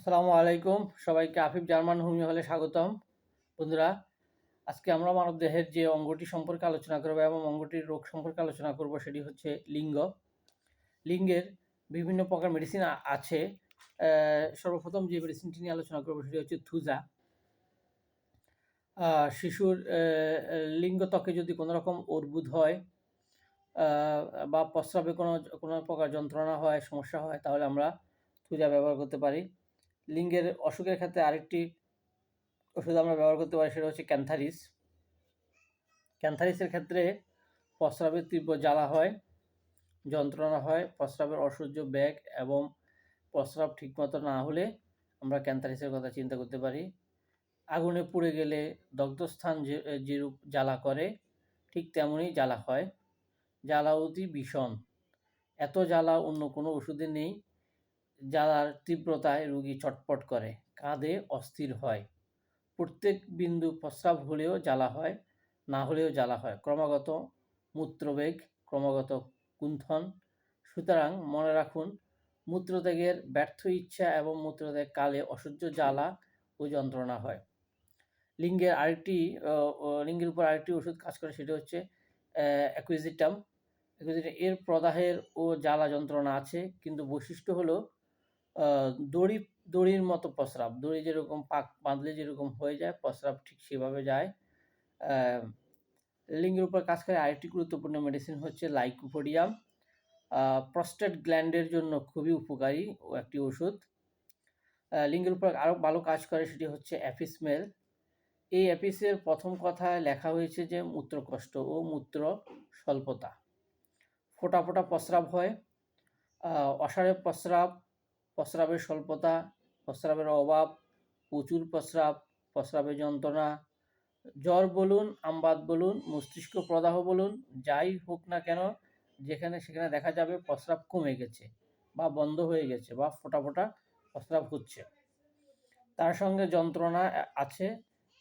আসসালামু আলাইকুম। সবাইকে আফিফ জার্মান হোমিও হলে স্বাগতম। বন্ধুরা, আজকে আমরা মানব দেহের যে অঙ্গটি সম্পর্কে আলোচনা করব এবং অঙ্গটির রোগ সম্পর্কে আলোচনা করব সেটি হচ্ছে লিঙ্গ। লিঙ্গের বিভিন্ন প্রকার মেডিসিন আছে। সর্বপ্রথম যে মেডিসিনটি নিয়ে আলোচনা করব সেটি হচ্ছে থুজা। শিশুর লিঙ্গ ত্বকে যদি কোনো রকম অর্বুদ হয় বা প্রস্রাবে কোনো কোনো প্রকার যন্ত্রণা হয়, সমস্যা হয়, তাহলে আমরা থুজা ব্যবহার করতে পারি। লিঙ্গের অসুখের ক্ষেত্রে আরেকটি ওষুধ আমরা ব্যবহার করতে পারি, সেটা হচ্ছে ক্যান্থারিস। ক্যান্থারিসের ক্ষেত্রে প্রস্রাবের তীব্র জ্বালা হয়, যন্ত্রণা হয়, প্রস্রাবের অসহ্য ব্যাগ এবং প্রস্রাব ঠিকমতো না হলে আমরা ক্যান্থারিসের কথা চিন্তা করতে পারি। আগুনে পুড়ে গেলে দগ্ধস্থান যে, যেরূপ জ্বালা করে, ঠিক তেমনই জ্বালা হয়। জ্বালা অতি ভীষণ। এত জ্বালা অন্য কোনো ওষুধে নেই জ্বালার তীব্রতায় রোগী চটপট করে, কাঁধে অস্থির হয়। প্রত্যেক বিন্দু প্রস্রাব হলেও জ্বালা হয়, না হলেও জ্বালা হয়। ক্রমাগত মূত্রবেগ, ক্রমাগত কুণ্ঠন। সুতরাং মনে রাখুন, মূত্রত্যাগের ব্যর্থ ইচ্ছা এবং মূত্রত্যাগ কালে অসহ্য জ্বালা ও যন্ত্রণা হয়। লিঙ্গের আরেকটি লিঙ্গের উপর আরেকটি ওষুধ কাজ করে সেটা হচ্ছে অ্যাকুইজিটাম এর প্রদাহের ও জ্বালা যন্ত্রণা আছে, কিন্তু বৈশিষ্ট্য হলো দড়ি, দড়ির মতো প্রস্রাব। দড়ি যেরকম পাক বাঁধলে যেরকম হয়ে যায়, প্রস্রাব ঠিক সেভাবে যায়। লিঙ্গের উপর কাজ করে আরেকটি গুরুত্বপূর্ণ মেডিসিন হচ্ছে লাইকোপোডিয়াম প্রস্টেট গ্ল্যান্ডের জন্য খুবই উপকারী একটি ওষুধ। লিঙ্গের উপর আরও ভালো কাজ করে সেটি হচ্ছে অ্যাফিসমেল এই অ্যাপিসের প্রথম কথায় লেখা হয়েছে যে মূত্রকষ্ট ও মূত্র স্বল্পতা ফোটা ফোটা প্রস্রাব হয়। অসারে প্রস্রাব প্রস্রাবের স্বল্পতা, প্রস্রাবের অভাব, প্রচুর প্রস্রাব, প্রস্রাবের যন্ত্রণা, জ্বর বলুন, আমবাদ বলুন, মস্তিষ্ক প্রদাহ বলুন, যাই হোক না কেন, যেখানে সেখানে দেখা যাবে প্রস্রাব কমে গেছে বা বন্ধ হয়ে গেছে বা ফোটা ফোটা প্রস্রাব হচ্ছে। তার সঙ্গে যন্ত্রণা আছে,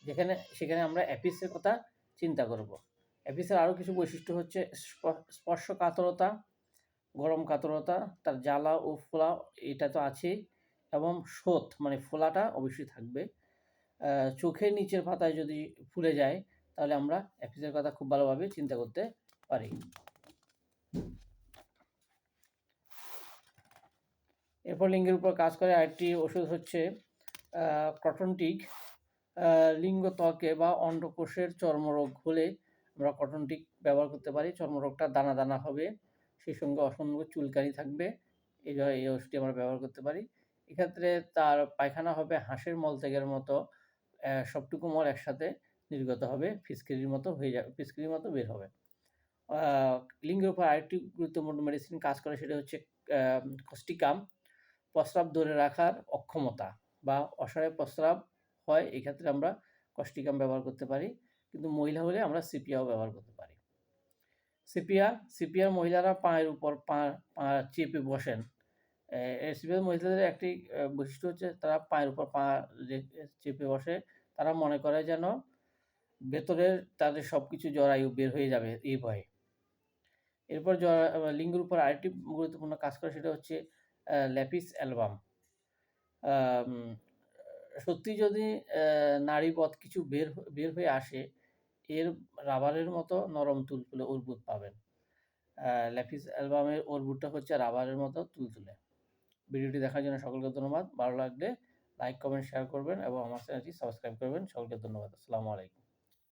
যেখানে সেখানে আমরা অ্যাপিসের কথা চিন্তা করব। অ্যাপিসের আরও কিছু বৈশিষ্ট্য হচ্ছে স্পর্শ কাতরতা গরম কাতরতা, তার জ্বালা ও ফোলা এটা তো আছেই এবং শোথ মানে ফোলাটা অবশ্যই থাকবে। চোখের নিচের পাতায় যদি ফুলে যায়, তাহলে আমরা অ্যাপিসের কথা খুব ভালোভাবে চিন্তা করতে পারি। এরপর লিঙ্গের উপর কাজ করে আরেকটি ওষুধ হচ্ছে কটনটিক। লিঙ্গ ত্বকে বা অন্ডকোষের চর্মরোগ হলে আমরা কটনটিক ব্যবহার করতে পারি। চর্মরোগটা দানা দানা হবে। সেই সঙ্গে অসংখ্য চুলকানি থাকবে। এই এই ওষুধটি আমরা ব্যবহার করতে পারি। এক্ষেত্রে তার পায়খানা হবে হাঁসের মলত্যাগের মতো সবটুকু মল একসাথে নির্গত হবে, ফিসকিরির মতো হয়ে যাবে, ফিসকিরির মতো বের হবে। লিঙ্গের উপর আরেকটি গুরুত্বপূর্ণ মেডিসিন কাজ করে সেটা হচ্ছে কস্টিকাম প্রস্রাব ধরে রাখার অক্ষমতা বা অসারে প্রস্রাব হয়, এক্ষেত্রে আমরা কস্টিকাম ব্যবহার করতে পারি। কিন্তু মহিলা হলে আমরা সিপিয়াও ব্যবহার করতে পারি। সিপিয়া সিপিআর মহিলারা পায়ের উপর পা পা চেপে বসেন। সিপিআর মহিলাদের একটি বৈশিষ্ট্য হচ্ছে তারা পায়ের উপর পা চেপে বসে। তারা মনে করে যেন ভেতরের তাদের সব কিছু জরায়ু বের হয়ে যাবে এই ভয়ে। এরপর জরা লিঙ্গের উপর আরেকটি গুরুত্বপূর্ণ কাজ করে সেটা হচ্ছে ল্যাপিস অ্যালবাম। সত্যি যদি নারী পথ কিছু বের বের হয়ে আসে এর রাবারের মতো নরম তুলতুলে অর্বুদ পাবেন। ল্যাফিস অ্যালবামের অর্বুদটা হচ্ছে রাবারের মতো তুলতুলে। ভিডিওটি দেখার জন্য সকলকে ধন্যবাদ। ভালো লাগলে লাইক, কমেন্ট, শেয়ার করবেন এবং আমার চ্যানেলটি সাবস্ক্রাইব করবেন। সকলকে ধন্যবাদ। আসসালামু আলাইকুম।